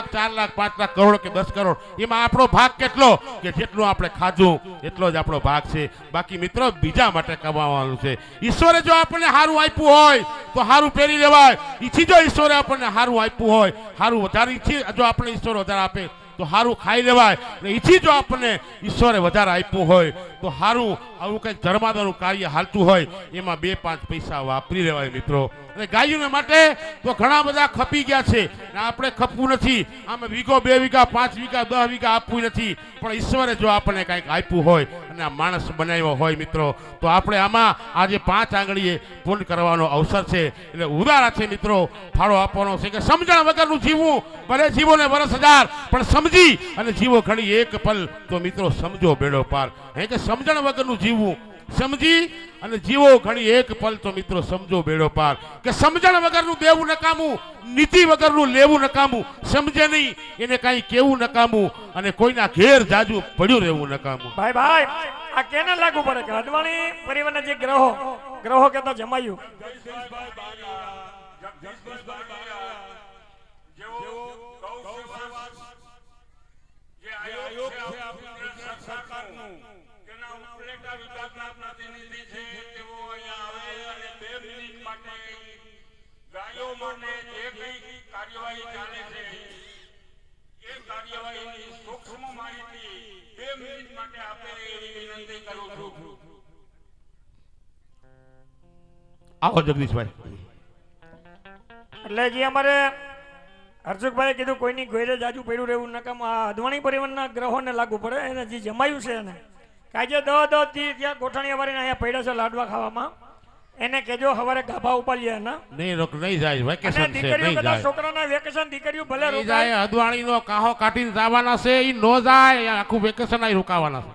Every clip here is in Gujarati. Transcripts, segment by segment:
લાખ, ચાર લાખ, પાંચ લાખ, કરોડ કે દસ કરોડ? એમાં આપણો ભાગ કેટલો? કે જેટલું આપણે ખાધું, એટલો જ આપણો ભાગ છે. બાકી મિત્રો, બીજા માટે કમાવાનું છે. ઈશ્વરે જો આપણને સારું આપ્યું હોય, તો સારું પહેરી લેવાય. ઈચ્છી જો ઈશ્વરે આપણને સારું આપ્યું હોય સારું વધારે ઈચ્છી જો આપણે ઈશ્વર વધારે આપે તો સારું ખાઈ લેવાય. અને એથી જો આપણને ઈશ્વરે વધારે આપ્યું હોય, તો સારું આવું કંઈક ધર્માદાનું કાર્ય હાલતું હોય, એમાં બે પાંચ પૈસા વાપરી લેવાય મિત્રો. અને ગાયોને માટે તો ઘણા બધા ખપી ગયા છે. આપણે ખપવું નથી. આમે વીઘો બે વીઘા, પાંચ વીઘા, દસ વીઘા આપવું નથી. પણ ઈશ્વરે જો આપણને કંઈક આપ્યું હોય અને માણસ બનાવ્યો હોય મિત્રો, તો આપણે આમાં આજે પાંચ આંગળીએ પૂર્ણ કરવાનો અવસર છે. એટલે ઉદારા છે મિત્રો, ફાળો આપવાનો છે કે સમજણ વગરનું જીવવું, ભલે જીવો ને વરસ હજાર, પણ સમજી અને જીવો ઘડી એક પલ. તો મિત્રો, સમજો બેડો પાર. હે કે સમજણ વગરનું જીવવું સમજી? અને જીવો ઘણી એક પલ તો મિત્રો સમજો બેડો પાર કે સમજણ વગરનું દેવું નકામું નીતિ વગરનું લેવું નકામું સમજે નહીં એને કાંઈ કેવું નકામું અને કોઈના ઘેર જાજુ પડ્યું રહેવું નકામું ભાઈ ભાઈ આ કેને લાગુ પડે કે અડવાણી પરિવારના જે ગ્રહો ગ્રહો કેતા જમાયું. ગાયો માટે જે કઈ કાર્યવાહી ચાલે છે એ કાર્યવાહીની સૂક્ષ્મ માહિતી બે મિનિટ માટે આપે એવી વિનંતી કરું છું. આવો જગદીશભાઈ. એટલે જે અમારે હર્ષુકભાઈએ કીધું કોઈની ઘોરે જાજુ પડ્યું રહેવું નકામ આ અડવાણી પરિવારના ગ્રહોને લાગુ પડે એને જે જમાયું છે એને. કાજે દહ દહથી ત્યાં ગોઠણી અમારી અહીંયા પડ્યા છે લાડવા ખાવામાં. એને કેજો હવારે ગાભા ઉપાડીએ ના નહીં રોક નહીં જાય વેકેશન છે નહીં જાય. છોકરાના વેકેશન દીકરીઓ ભલે રોકાય. જાય અદવાણી નો કાહો કાઢીને જવાના છે ઈ નો જાય આખું વેકેશન આઈ રોકાવાના છે.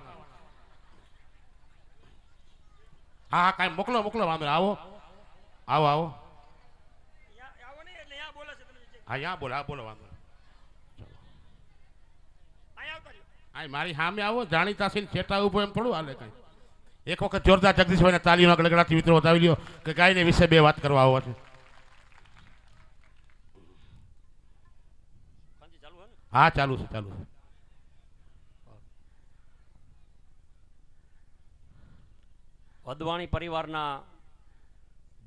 હા હા કાંઈ મોકલો મોકલો વાંધો. આવો. આવો આવો. હા યા બોલો હા બોલો વાંધો. હા મારી સામે આવો જાણીતા છે ને છેટા ઊભો એમ થોડું હાલે કાંઈ. એક વખત જોરદાર જગદીશભાઈને તાલીમાં ગળગડાથી મિત્રો બતાવી લ્યો કે ગાયને વિશે બે વાત કરવા આવવા છે. હા ચાલુ છે ચાલુ છે. અદવાણી પરિવારના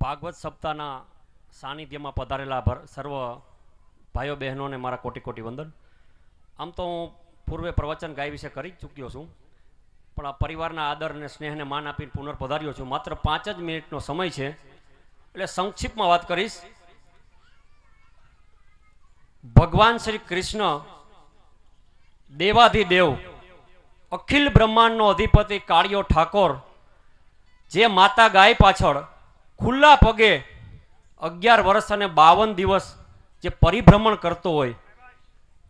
ભાગવત સપ્તાહના સાનિધ્યમાં પધારેલા સર્વ ભાઈઓ બહેનોને મારા કોટી કોટી વંદન. આમ તો હું પૂર્વે પ્રવચન ગાય વિશે કરી જ ચૂક્યો છું. પણ આ પરિવારના આદર અને સ્નેહને માન આપીને પુનર્પધાર્યો છું. માત્ર પાંચ જ મિનિટનો સમય છે. એટલે સંક્ષિપ્તમાં વાત કરીશ. ભગવાન શ્રી કૃષ્ણ દેવાધિદેવ, અખિલ બ્રહ્માંડનો અધિપતિ કાળિયો ઠાકોર, જે માતા ગાય પાછળ ખુલ્લા પગે અગિયાર વર્ષ અને બાવન દિવસ જે પરિભ્રમણ કરતો હોય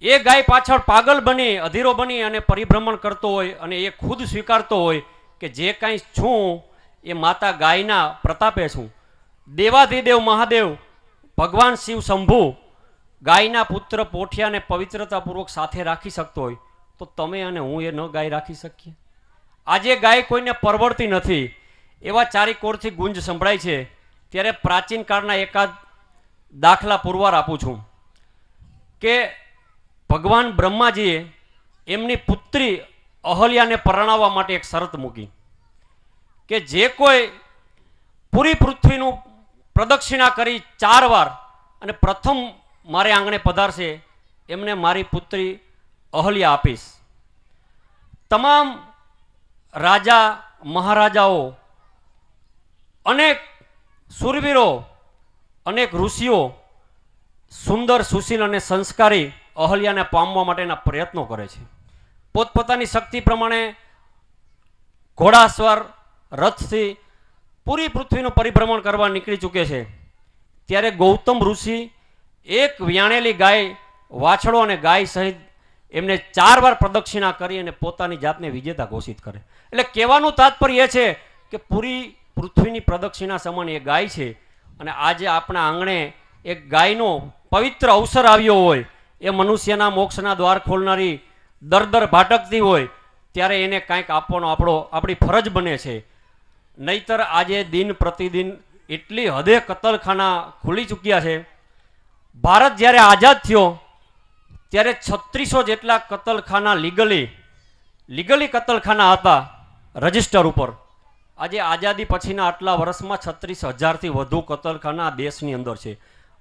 એ ગાય પાછળ પાગલ બની, અધીરો બની અને પરિભ્રમણ કરતો હોય અને એ ખુદ સ્વીકારતો હોય કે જે કાંઈ છું એ માતા ગાયના પ્રતાપે છું. દેવાધિદેવ મહાદેવ, ભગવાન શિવ શંભુ ગાયના પુત્ર પોઠિયાને પવિત્રતાપૂર્વક સાથે રાખી શકતો હોય, તો તમે અને હું એ ન ગાય રાખી શકીએ? આજે ગાય કોઈને પરવડતી નથી. એવા ચારિકોરથી ગુંજ સંભળાય છે. ત્યારે પ્રાચીન કાળના એકાદ દાખલા પુરવાર આપું છું. કે ભગવાન બ્રહ્માજીએ એમની પુત્રી અહલ્યાને પરણાવવા માટે એક શરત મૂકી કે જે કોઈ પૂરી પૃથ્વીનું પ્રદક્ષિણા કરી ચાર વાર અને પ્રથમ મારે આંગણે પધારશે, એમને મારી પુત્રી અહલ્યા આપીશ. તમામ રાજા, મહારાજાઓ, અનેક સુરવીરો, અનેક ઋષિઓ, સુંદર સુશીલ અને સંસ્કારી અહલ્યાને પામવા માટેના પ્રયત્નો કરે છે. પોતપોતાની શક્તિ પ્રમાણે ઘોડાસ્વર, રથથી પૂરી પૃથ્વીનું પરિભ્રમણ કરવા નીકળી ચૂકે છે. ત્યારે ગૌતમ ઋષિ એક વ્યાણેલી ગાય વાછડો અને ગાય સહિત એમને ચાર વાર પ્રદક્ષિણા કરી અને પોતાની જાતને વિજેતા ઘોષિત કરે. એટલે કહેવાનું તાત્પર્ય એ છે કે પૂરી પૃથ્વીની પ્રદક્ષિણા સમાન એ ગાય છે. અને આજે આપણા આંગણે એક ગાયનો પવિત્ર અવસર આવ્યો હોય એ મનુષ્યના મોક્ષના દ્વાર ખોલનારી દર દર ભાટકતી હોય, ત્યારે એને કાંઈક આપવાનો આપણો, આપણી ફરજ બને છે. નહીતર આજે દિન પ્રતિદિન એટલી હદે કતલખાના ખુલી ચૂક્યા છે. ભારત જ્યારે આઝાદ થયો, ત્યારે છત્રીસો જેટલા કતલખાના લીગલી લીગલી કતલખાના હતા રજિસ્ટર ઉપર. આજે આઝાદી પછીના આટલા વર્ષમાં છત્રીસ હજારથી વધુ કતલખાના દેશની અંદર છે.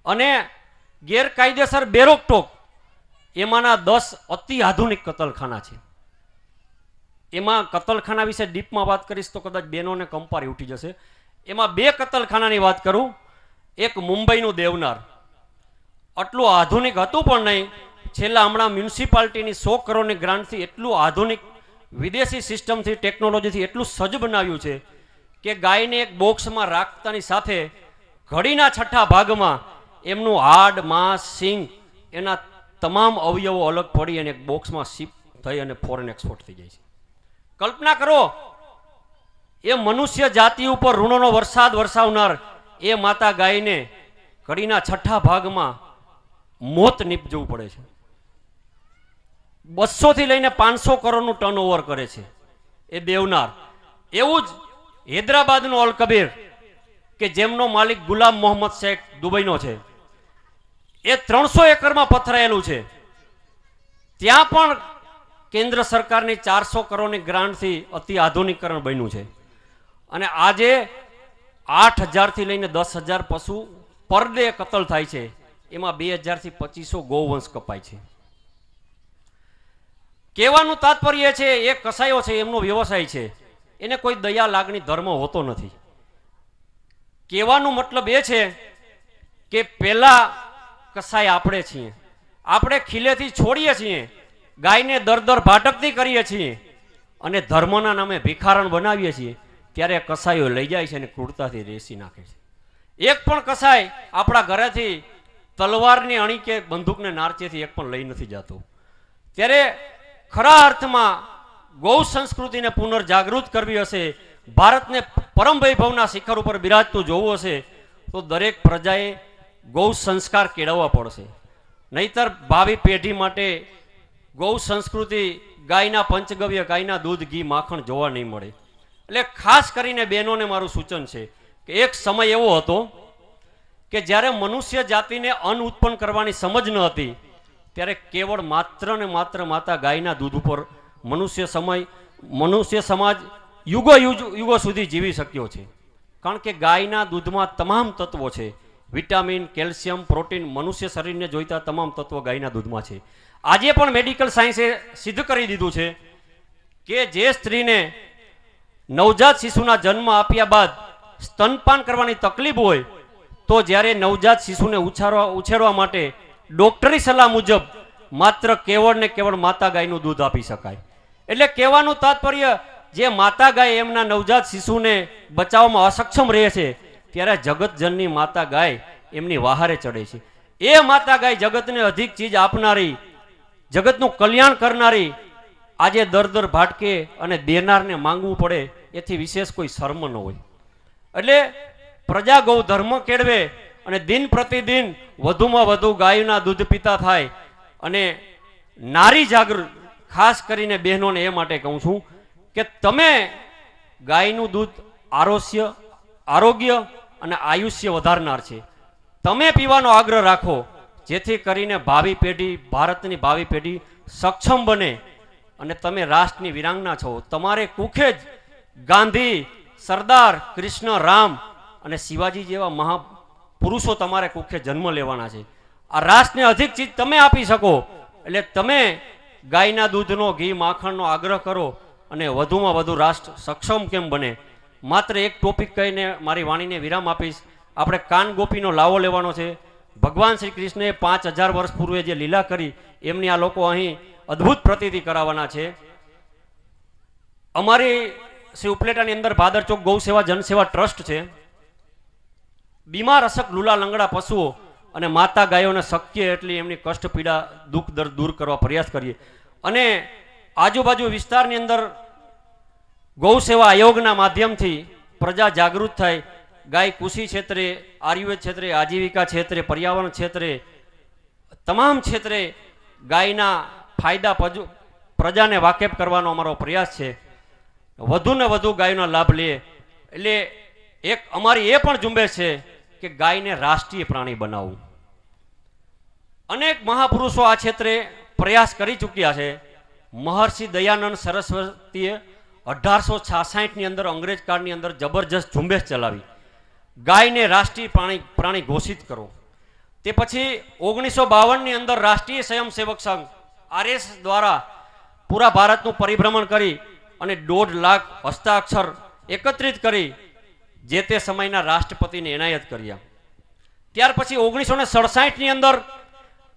અને ગેરકાયદેસર બેરોકટોક એમાંના દસ અતિ આધુનિક કતલખાના છે. એમાં કતલખાના વિશે ડીપમાં વાત કરીશ તો કદાચ બેનોને કંપારી ઉઠી જશે. એમાં બે કતલખાનાની વાત કરું. એક મુંબઈનું દેવનાર. આટલું આધુનિક હતું પણ નહીં. છેલ્લા હમણાં મ્યુનિસિપાલિટીની સો કરોડની ગ્રાન્ટથી એટલું આધુનિક વિદેશી સિસ્ટમથી, ટેકનોલોજીથી એટલું સજ્જ બનાવ્યું છે કે ગાયને એક બોક્સમાં રાખતાની સાથે ઘડીના છઠ્ઠા ભાગમાં એમનું હાડ માંસ, સિંગ એના તમામ અવયવો અલગ પડી અને એક બોક્સમાં શિફ્ટ થઈ અને ફોરેન એક્સપોર્ટ થઈ જાય છે. કલ્પના કરો, એ મનુષ્ય જાતિ ઉપર ઋણોનો વરસાદ વરસાવનાર એ માતા ગાયને કડીના છઠ્ઠા ભાગમાં મોત નીપજવું પડે છે. બસો થી લઈને પાંચસો કરોડનું ટર્ન ઓવર કરે છે. એ દેવનાર. એવું જ હૈદરાબાદનો અલ કબીર કે જેમનો માલિક ગુલામ મોહમ્મદ શેખ દુબઈનો છે. એ ત્રણસો એકરમાં પથરાયેલું છે. ત્યાં પણ કેન્દ્ર સરકારની ચારસો કરોડની ગ્રાન્ટથી અતિ આધુનિકરણ બન્યું છે. અને આજે આઠ હજારથી લઈને દસ હજાર પશુ પર ડે કતલ થાય છે. એમાં બે હજારથી પચીસો ગૌવંશ કપાય છે. કહેવાનું તાત્પર્ય છે, એ કસાયો છે, એમનો વ્યવસાય છે. એને કોઈ દયા, લાગણી, ધર્મ હોતો નથી. કહેવાનું મતલબ એ છે કે પહેલા કસાય આપણે છીએ. આપણે ખીલેથી છોડીએ છીએ. ગાયને દર દર ભાટકતી કરીએ છીએ. અને ધર્મના નામે ભિખારણ બનાવીએ છીએ. ત્યારે કસાયો લઈ જાય છે અને ક્રૂરતાથી રેસી નાખે છે. એક પણ કસાય આપણા ઘરેથી તલવારની અણી કે બંદૂકને નારચેથી એક પણ લઈ નથી જતું. ત્યારે ખરા અર્થમાં ગૌ સંસ્કૃતિને પુનર્જાગૃત કરવી હશે, ભારતને પરમ વૈભવના શિખર ઉપર બિરાજતું જોવું હશે, તો દરેક પ્રજાએ ગૌ સંસ્કાર કેળવવા પડશે. નહીતર ભાવિ પેઢી માટે ગૌ સંસ્કૃતિ ગાયના પંચગવ્ય, ગાયના દૂધ, ઘી, માખણ જોવા નહીં મળે. એટલે ખાસ કરીને બહેનોને મારું સૂચન છે કે એક સમય એવો હતો કે જ્યારે મનુષ્ય જાતિને અન્ન ઉત્પન્ન કરવાની સમજ ન હતી, ત્યારે કેવળ માત્ર ને માત્ર માતા ગાયના દૂધ ઉપર મનુષ્ય સમય, મનુષ્ય સમાજ યુગો યુગ- સુધી જીવી શક્યો છે. કારણ કે ગાયના દૂધમાં તમામ તત્વો છે. વિટામિન, કેલ્શિયમ, પ્રોટીન મનુષ્ય શરીરને જોઈતા તમામ તત્વો ગાયના દૂધમાં છે. આજે પણ મેડિકલ સાયન્સે સિદ્ધ કરી દીધું છે કે જે સ્ત્રીને નવજાત શિશુના જન્મ આપ્યા બાદ સ્તનપાન કરવાની તકલીફ હોય, તો જ્યારે નવજાત શિશુને ઉછારવા, ઉછેરવા માટે ડોક્ટરી સલાહ મુજબ માત્ર કેવળ ને કેવળ માતા ગાયનું દૂધ આપી શકાય. એટલે કહેવાનું તાત્પર્ય, જે માતા ગાય એમના નવજાત શિશુને બચાવવામાં અસક્ષમ રહે છે ત્યારે જગતજનની માતા ગાય એમની વહારે ચડે છે. એ માતા ગાય જગતને અધિક ચીજ આપનારી, જગતનું કલ્યાણ કરનારી, આજે દર દર ભાટકે અને દેનારને માંગવું પડે એથી વિશેષ કોઈ શર્મ ન હોય. એટલે પ્રજા ગૌ ધર્મ કેળવે અને દિન પ્રતિદિન વધુમાં વધુ ગાયના દૂધ પીતા થાય અને નારી જાગૃત, ખાસ કરીને બહેનોને એ માટે કહું છું કે તમે ગાયનું દૂધ આરોગ્ય આરોગ્ય અને આયુષ્ય વધારનાર છે. તમે પીવાનો આગ્રહ રાખો, જેથી કરીને ભાવિ પેઢી, ભારતની ભાવિ પેઢી સક્ષમ બને અને તમે રાષ્ટ્રની વિરાંગના છો. તમારે કુખે જ ગાંધી, સરદાર કૃષ્ણ રામ અને શિવાજી જેવા મહાપુરુષો તમારે કુખે જન્મ લેવાના છે. આ રાષ્ટ્રને અધિક ચીજ તમે આપી શકો, એટલે તમે ગાયના દૂધનો, ઘી, માખણનો આગ્રહ કરો અને વધુમાં વધુ રાષ્ટ્ર સક્ષમ કેમ બને? માત્ર એક ટોપિક કહીને મારી વાણીને વિરામ આપીશ. આપણે કાન ગોપીનો લાવો લેવાનો છે. ભગવાન શ્રી કૃષ્ણએ પાંચ હજાર વર્ષ પૂર્વે જે લીલા કરી, એમની આ લોકો અહીં અદ્ભુત પ્રતીતિ કરાવવાના છે. અમારી શ્રી ઉપલેટાની અંદર ભાદરચોક ગૌસેવા જનસેવા ટ્રસ્ટ છે. બીમાર અસક લુલા લંગડા પશુઓ અને માતા ગાયોને શક્ય એટલી એમની કષ્ટ પીડા દુઃખ દર્દ દૂર કરવા પ્રયાસ કરીએ. અને આજુબાજુ વિસ્તારની અંદર ગૌ સેવા આયોગના માધ્યમથી પ્રજા જાગૃત થાય. ગાય કૃષિ ક્ષેત્રે, આયુર્વેદ ક્ષેત્રે, આજીવિકા ક્ષેત્રે, પર્યાવરણ ક્ષેત્રે, તમામ ક્ષેત્રે ગાયના ફાયદા પ્રજાને વાકેફ કરવાનો અમારો પ્રયાસ છે. વધુ ને વધુ ગાયનો લાભ લે. એટલે એક અમારી એ પણ ઝુંબેશ છે કે ગાયને રાષ્ટ્રીય પ્રાણી બનાવવું. અનેક મહાપુરુષો આ ક્ષેત્રે પ્રયાસ કરી ચૂક્યા છે. મહર્ષિ દયાનંદ સરસ્વતીએ અઢારસો છાસાઠની અંદર અંગ્રેજ કાળની અંદર જબરજસ્ત ઝુંબેશ ચલાવી. ગાયને રાષ્ટ્રીય પ્રાણી પ્રાણી ઘોષિત કરો. તે પછી ઓગણીસો બાવનની અંદર રાષ્ટ્રીય સ્વયંસેવક સંઘ, આરએસ દ્વારા પૂરા ભારતનું પરિભ્રમણ કરી અને દોઢ લાખ હસ્તાક્ષર એકત્રિત કરી જે તે સમયના રાષ્ટ્રપતિને એનાયત કર્યા. ત્યાર પછી ઓગણીસો ને સડસાઠની અંદર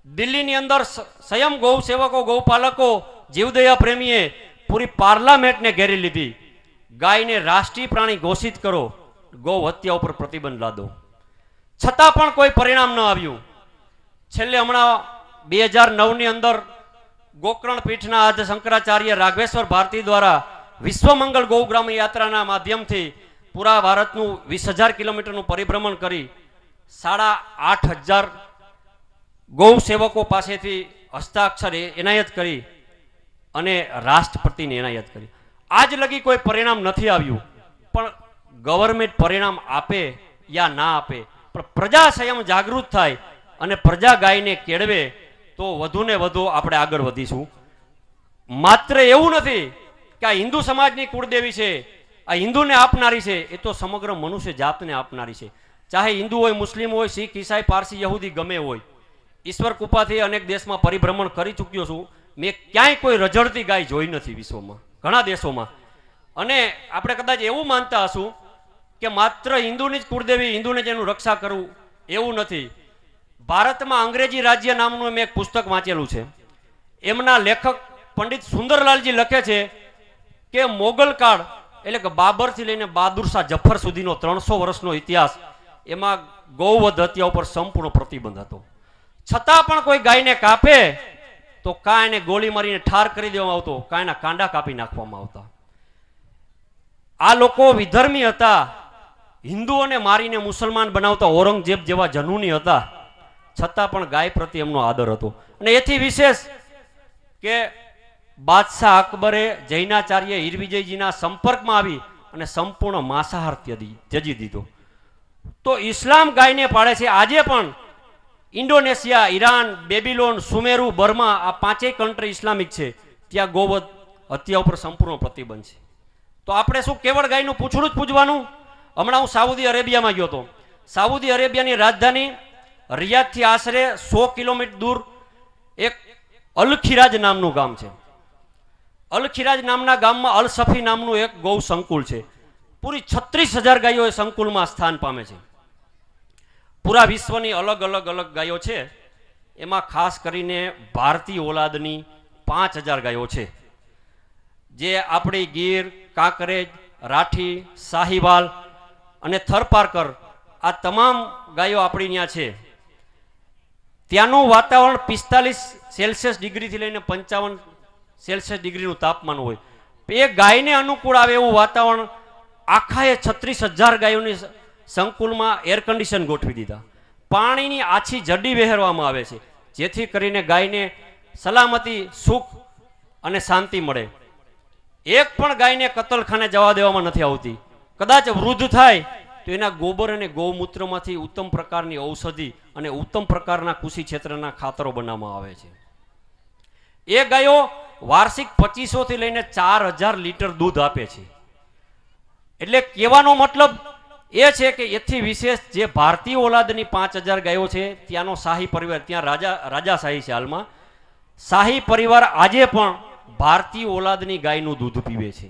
દિલ્હીની અંદર સ્વયં ગૌ સેવકો ગૌપાલકો જીવદયા પ્રેમીએ પૂરી પાર્લામેન્ટને ઘેરી લીધી. ગાયને રાષ્ટ્રીય પ્રાણી ઘોષિત કરો, ગૌ હત્યા ઉપર પ્રતિબંધ લાદો. છતાં પણ કોઈ પરિણામ ન આવ્યું. છેલ્લે હમણાં બે હજાર નવની અંદર ગોકર્ણ પીઠના આજે શંકરાચાર્ય રાઘવેશ્વર ભારતી દ્વારા વિશ્વમંગલ ગૌગ્રામ યાત્રાના માધ્યમથી પૂરા ભારતનું વીસ હજાર કિલોમીટરનું પરિભ્રમણ કરી સાડા આઠ હજાર ગૌ સેવકો પાસેથી હસ્તાક્ષર એનાયત કરી અને રાષ્ટ્રપતિને એનાયત કરી આજ લગી કોઈ પરિણામ નથી આવ્યું, પણ ગવર્મેન્ટ પરિણામ આપે યા ના આપે, પણ પ્રજા સંયમ જાગૃત થાય અને પ્રજા ગાયને કેળવે, તો વધુને વધુ આપણે આગળ વધીશું. માત્ર એવું નથી કે આ હિન્દુ સમાજની કુળદેવી છે, આ હિન્દુને આપનારી છે, એ તો સમગ્ર મનુષ્ય જાતને આપનારી છે. ચાહે હિન્દુ હોય, મુસ્લિમ હોય, શીખ, ઈસાઈ, પારસી, યહૂદી ગમે હોય. ઈશ્વર કૃપાથી અનેક દેશમાં પરિભ્રમણ કરી ચૂક્યો છું. મેં ક્યાંય કોઈ રજડતી ગાય જોઈ નથી વિશ્વમાં, ઘણા દેશોમાં. અને આપણે કદાચ એવું માનતા હશું કે માત્ર હિન્દુની જ કુળદેવી, હિન્દુને જ એનું રક્ષા કરવું એવું નથી. ભારતમાં અંગ્રેજી રાજ્ય નામનું મેં એક પુસ્તક વાંચેલું છે. એમના લેખક પંડિત સુંદરલાલજી લખે છે કે મોગલ કાળ, એટલે કે બાબરથી લઈને બહાદુર શાહ જફર સુધીનો ત્રણસો વર્ષનો ઇતિહાસ, એમાં ગૌવધ હત્યા ઉપર સંપૂર્ણ પ્રતિબંધ હતો. છતાં પણ કોઈ ગાયને કાપે તો કાં એને ગોળી મારીને ઠાર કરી દેવામાં આવતો કાં એના કાંડા કાપી નાખવામાં આવતા. આ લોકો વિધર્મી હતા. હિન્દુઓને મારીને મુસલમાન બનાવતા ઔરંગઝેબ જેવા જનુની હતા. છતાં પણ ગાય પ્રત્યે એમનો આદર હતો. અને એથી વિશેષ કે બાદશાહ અકબરે જૈનાચાર્ય હીરવિજયજીના સંપર્કમાં આવી અને સંપૂર્ણ માંસાહાર ત્યજી દીધો. તો ઇસ્લામ ગાયને પાળે છે. આજે પણ Indonesia, Iran, Babylon, Sumeru, Burma આ પાંચેય કન્ટ્રી ઇસ્લામિક છે. ત્યાં ગોવધ હત્યા ઉપર સંપૂર્ણ પ્રતિબંધ છે. તો આપણે શું કેવળ ગાયનું પૂછડું જ પૂજવાનું? હમણાં હું સાઉદી અરેબિયામાં ગયો હતો. સાઉદી અરેબિયાની રાજધાની રિયાદથી આશરે સો કિલોમીટર દૂર એક અલખિરાજ નામનું ગામ છે. અલખિરાજ નામના ગામમાં અલ સફી નામનું એક ગૌ સંકુલ છે. પૂરી છત્રીસ હજાર ગાયો એ સંકુલમાં સ્થાન પામે છે. પૂરા વિશ્વની અલગ અલગ અલગ ગાયો છે. એમાં ખાસ કરીને ભારતીય ઓલાદની પાંચ હજાર ગાયો છે. જે આપણી ગીર, કાંકરેજ, રાઠી, સાહીવાલ અને થરપારકર આ તમામ ગાયો આપણી ત્યાં છે. ત્યાંનું વાતાવરણ પિસ્તાલીસ સેલ્સિયસ ડિગ્રીથી લઈને પંચાવન સેલ્સિયસ ડિગ્રીનું તાપમાન હોય. એ ગાયને અનુકૂળ આવે એવું વાતાવરણ આખાએ છત્રીસ હજાર ગાયોની સંકુલમાં એર કન્ડિશન ગોઠવી દીધા. પાણીની આછી જડી વહેરવામાં આવે છે, જેથી કરીને ગાયને સલામતી, સુખ અને શાંતિ મળે. એક પણ ગાયને કતલખાને જવા દેવામાં નથી આવતી. કદાચ વૃદ્ધ થાય, તો એના ગોબર અને ગૌમૂત્રમાંથી ઉત્તમ પ્રકારની ઔષધિ અને ઉત્તમ પ્રકારના કૃષિ ક્ષેત્રના ખાતરો બનાવવામાં આવે છે. એ ગાયો વાર્ષિક પચીસોથી લઈને ચાર હજાર લીટર દૂધ આપે છે. એટલે કહેવાનો મતલબ એ છે કે એથી વિશેષ જે ભારતીય ઓલાદની પાંચ હજાર ગાયો છે, ત્યાંનો શાહી પરિવાર, ત્યાં રાજા રાજાશાહી છે હાલમાં. શાહી પરિવાર આજે પણ ભારતીય ઓલાદની ગાયનું દૂધ પીવે છે.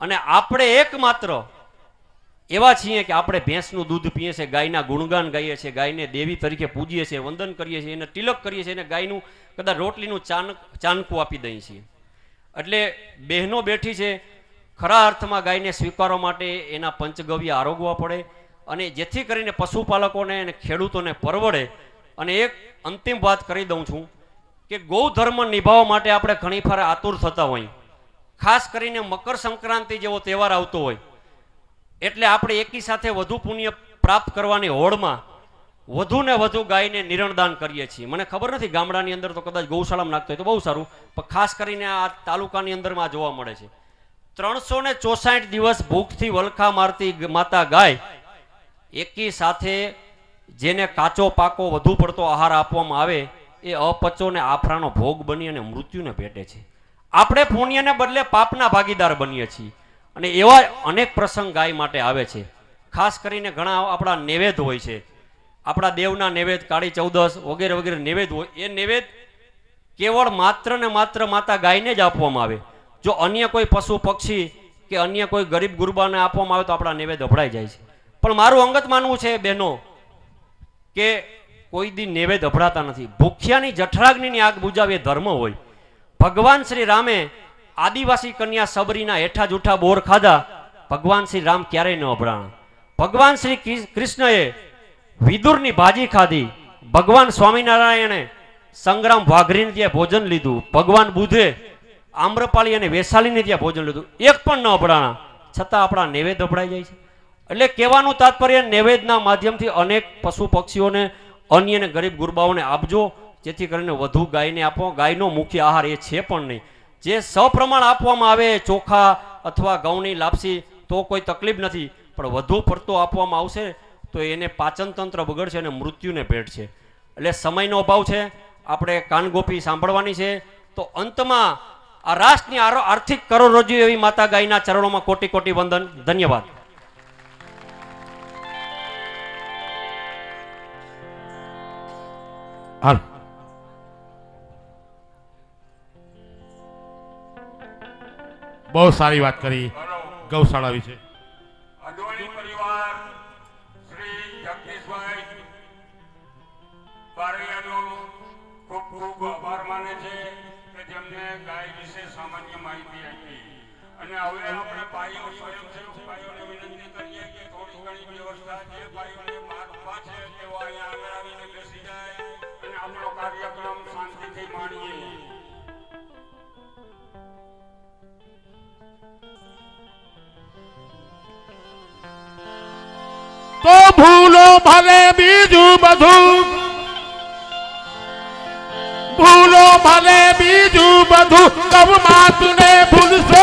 અને આપણે એકમાત્ર એવા છીએ કે આપણે ભેંસનું દૂધ પીએ છીએ, ગાયના ગુણગાન ગાઈએ છીએ, ગાયને દેવી તરીકે પૂજીએ છીએ, વંદન કરીએ છીએ, એને તિલક કરીએ છીએ અને ગાયનું કદાચ રોટલીનું ચાનક, ચાનકું આપી દઈએ છીએ. એટલે બહેનો બેઠી છે ખરા અર્થમાં ગાયને સ્વીકારવા માટે એના પંચગવ્ય આરોગવા પડે અને જેથી કરીને પશુપાલકોને અને ખેડૂતોને પરવડે. અને એક અંતિમ વાત કરી દઉં છું કે ગૌધર્મ નિભાવવા માટે આપણે ઘણી ફાર આતુર થતા હોય. ખાસ કરીને મકર સંક્રાંતિ જેવો તહેવાર આવતો હોય. એટલે આપણે એકી સાથે વધુ પુણ્ય પ્રાપ્ત કરવાની હોડમાં વધુ ને વધુ ગાયને નિરણદાન કરીએ છીએ. મને ખબર નથી ગામડાની અંદર તો કદાચ ગૌશાળામાં નાખતો હોય તો બહુ સારું, પણ ખાસ કરીને આ તાલુકાની અંદરમાં જોવા મળે છે. ત્રણસો ને ચોસાઠ દિવસ ભૂખથી વલખા મારતી માતા ગાય. એકી સાથે જેને કાચો પાકો વધુ પડતો આહાર આપવામાં આવે, એ અપચો ને આફરાનો ભોગ બની અને મૃત્યુને ભેટે છે. આપણે પુણ્યને બદલે પાપના ભાગીદાર બનીએ છીએ. અને એવા અનેક પ્રસંગ ગાય માટે આવે છે. ખાસ કરીને ઘણા આપણા નૈવેદ હોય છે. આપણા દેવના નૈવેદ, કાળી ચૌદસ વગેરે વગેરે નૈવેદ હોય, એ નૈવેદ કેવળ માત્ર ને માત્ર માતા ગાયને જ આપવામાં આવે. જો અન્ય કોઈ પશુ પક્ષી કે અન્ય કોઈ ગરીબ ગુરબાને આપવામાં આવે તો આપણા નૈવેદ અભડાઈ જાય છે. પણ મારું અંગત માનવું છે, બહેનો, કે કોઈ દી નૈવેદ્ય અભડાતા નથી. ભૂખ્યાની જઠરાગ્નિની આગ બુજાવે ધર્મ હોય. ભગવાન શ્રી રામે આદિવાસી કન્યા સબરીના હેઠા જૂઠા બોર ખાધા, ભગવાન શ્રી રામ ક્યારેય ન અભડાણા. ભગવાન શ્રી કૃષ્ણએ વિદુરની ભાજી ખાધી, ભગવાન સ્વામિનારાયણે સંગ્રામ વાઘરીને ત્યાં ભોજન લીધું, ભગવાન બુધે આમ્રપાલી અને વેસાલીને ત્યાં ભોજન લીધું. એક પણ ન અભડાણા. છતાં આપણા નૈવેદ અભડાઈ જાય છે. એટલે કહેવાનું તાત્પર્ય નૈવેદના માધ્યમથી અનેક પશુ પક્ષીઓને અન્ય અને ગરીબ ગુરબાઓને આપજો. જેથી કરીને વધુ ગાયને આપો. ગાયનો મુખ્ય આહાર એ છે પણ નહીં. જે સપ્રમાણ આપવામાં આવે ચોખા અથવા ઘઉંની લાપસી તો કોઈ તકલીફ નથી. પણ વધુ પડતો આપવામાં આવશે તો એને પાચનતંત્ર બગડશે અને મૃત્યુને ભેટ છે. એટલે સમયનો અભાવ છે. આપણે કાનગોપી સાંભળવાની છે. તો અંતમાં આ રાષ્ટ્રની આરો- આર્થિક કરોડરજ્જુ એવી માતા ગાયના ચરણોમાં કોટી કોટી વંદન. ધન્યવાદ. હાલ. બહુ સારી વાત કરી. ગૌશાળા વિશે. અને હવે આપણે ભાઈઓ સ્વયંસેવક ભાઈઓને વિનંતી કરીએ કે થોડી ઘણી વ્યવસ્થા જે ભાઈઓને માર્ગ ઊભા તેઓ અહીંયા આગળ આવીને બેસી જાય અને આપણો કાર્યક્રમ શાંતિથી માણીએ. તો ભૂલો ભલે બીજું બધું. ભૂલો ભલે બીજું બધું. કમ માતુને ભૂલો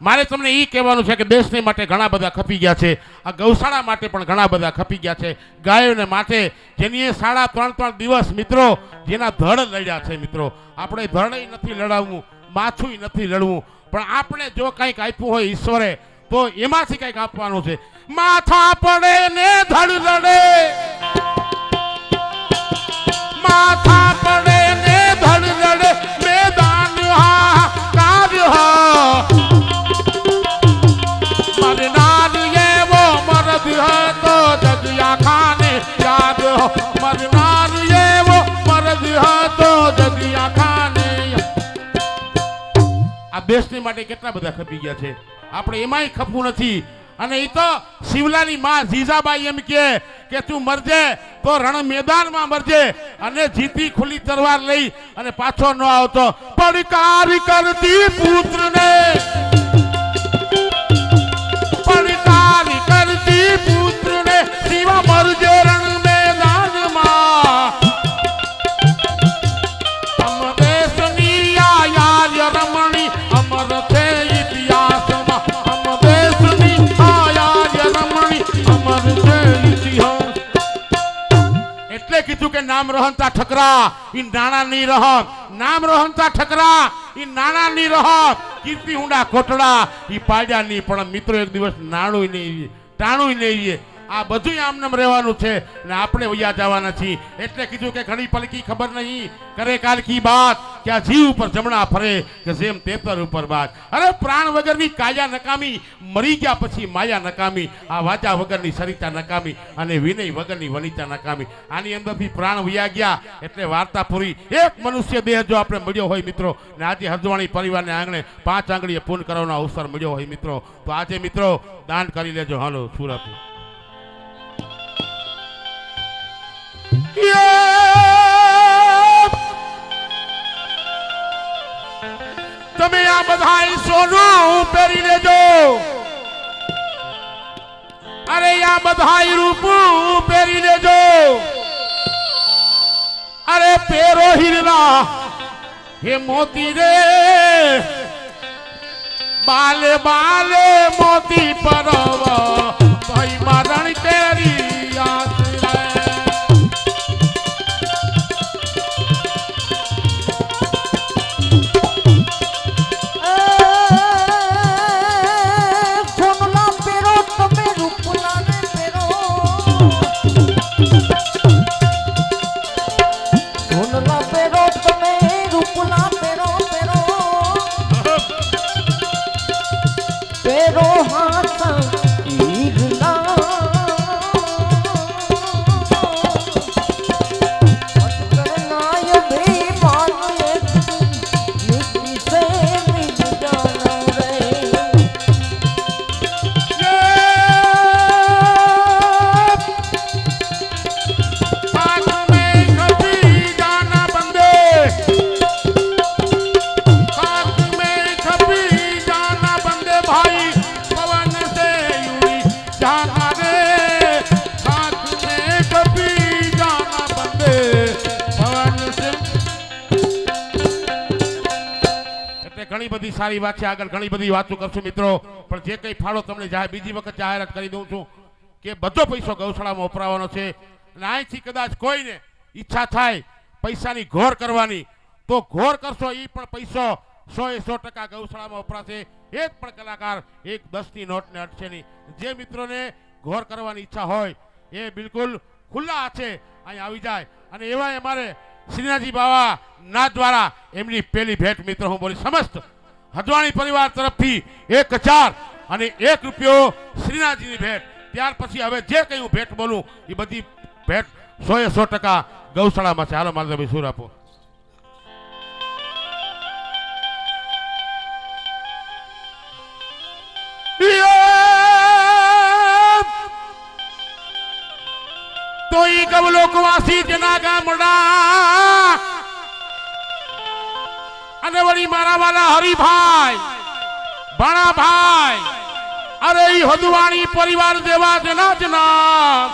મારે તમને એ કહેવાનું છે કે દેશને માટે ઘણા બધા ખપી ગયા છે. આ ગૌશાળા માટે પણ ઘણા બધા ખપી ગયા છે. ગાયોને માટે જેની સાડા ત્રણ ત્રણ દિવસ મિત્રો જેના ધડ લડ્યા છે મિત્રો. આપણે ધડ નથી લડાવવું માથું નથી લડવું. પણ આપણે જો કંઈક આપ્યું હોય ઈશ્વરે, તો એમાંથી કંઈક આપવાનું છે. માથા પડે ને ધડ લડે. માથા દેશની માટે કેટલા બધા ખપી ગયા છે? આપણે એમાંય ખપવું નથી. અને એ તો શિવલાની માં જીજાબાઈ એમ કે તું મરજે, તો રણ મેદાનમાં મરજે. અને જીતી ખુલ્લી તલવાર લઈ અને પાછો ન આવતો. પડકાર કરતી પુત્રને. પડકાર કરતી પુત્રને. શિવા મરજે નામ રહનતા ઠકરા, ઈ નાણા નહીં રહત નામ રહનતા ઠકરા, ઈ નાણા નહીં રહત કીર્તિ હુંડા કોટડા, ઈ પાડ્યા નહીં પણ મિત્રો એક દિવસ નાણું નહીં ટાણું નહીં આ બધું આમનામ રહેવાનું છે ને આપણે વૈયા જવાના છીએ. એટલે કીધું કે ઘણી પલકી ખબર નહીં. કરે કાલ કી બાત? કે આ જીવ ઉપર જમણા ફરે કે જેમ પેપર ઉપર બાત. અરે પ્રાણ વગરની કાયા નકામી મરી ગયા પછી માયા નકામી. આ વાચા વગરની સરિતા નકામી અને વિનય વગરની વનિતા નકામી. આની અંદરથી પ્રાણ વૈયા ગયા એટલે વાર્તા પૂરી. એક મનુષ્ય દેહ જો આપણે મળ્યો હોય મિત્રો, ને આજે હરદવાણી પરિવારને આંગણે પાંચ આંગળીએ પૂર્ણ કરવાનો અવસર મળ્યો હોય મિત્રો, તો આજે મિત્રો દાન કરી લેજો. હાલો, સુરત. તમે આ બધા સોનું પહેરી લેજો. અરે, આ બધા રૂપું પહેરી લેજો. અરે, પેરો હીરા હે મોતી રે. બાલે બાલે મોતી પરવ, ભાઈ મારણ તેરી ઘણી બધી સારી વાત છે. આગળ ઘણી બધી વાતો કરશું મિત્રો. પણ જે કંઈ ફાળો તમને બીજી વખત જાહેરાત કરી દઉં છું કે બધો પૈસો ગૌશાળામાં વપરાવાનો છે. અને અહીંથી કદાચ કોઈને ઈચ્છા થાય પૈસાની ઘોર કરવાની, તો ઘોર કરશો એ પણ પૈસો સો એ સો ટકા ગૌશાળામાં વપરાશે. એક પણ કલાકાર એક દસની નોટને અટશે નહીં. જે મિત્રોને ઘોર કરવાની ઈચ્છા હોય, એ બિલકુલ ખુલ્લા હાથે અહીં આવી જાય. અને એવા અમારે શ્રીનાથજી બાવા ના દ્વારા એમની પેલી ભેટ મિત્રો હું બોલી, સમસ્ત હદવાણી પરિવાર તરફથી એક હજાર અને એક રૂપિયો શ્રીનાથજીની ભેટ. ત્યાર પછી હવે જે કંઈ હું ભેટ બોલું, એ બધી ભેટ સો એ સો ટકા ગૌશાળામાં છે. હાલો તમે સુર આપો! તો ઈ ગવલોકવાસી જેના ગામડા અને વળી મારા વાલા હરિભાઈ ભાણાભાઈ અરે ઈ હદવાણી પરિવાર દેવા જેના જ નામ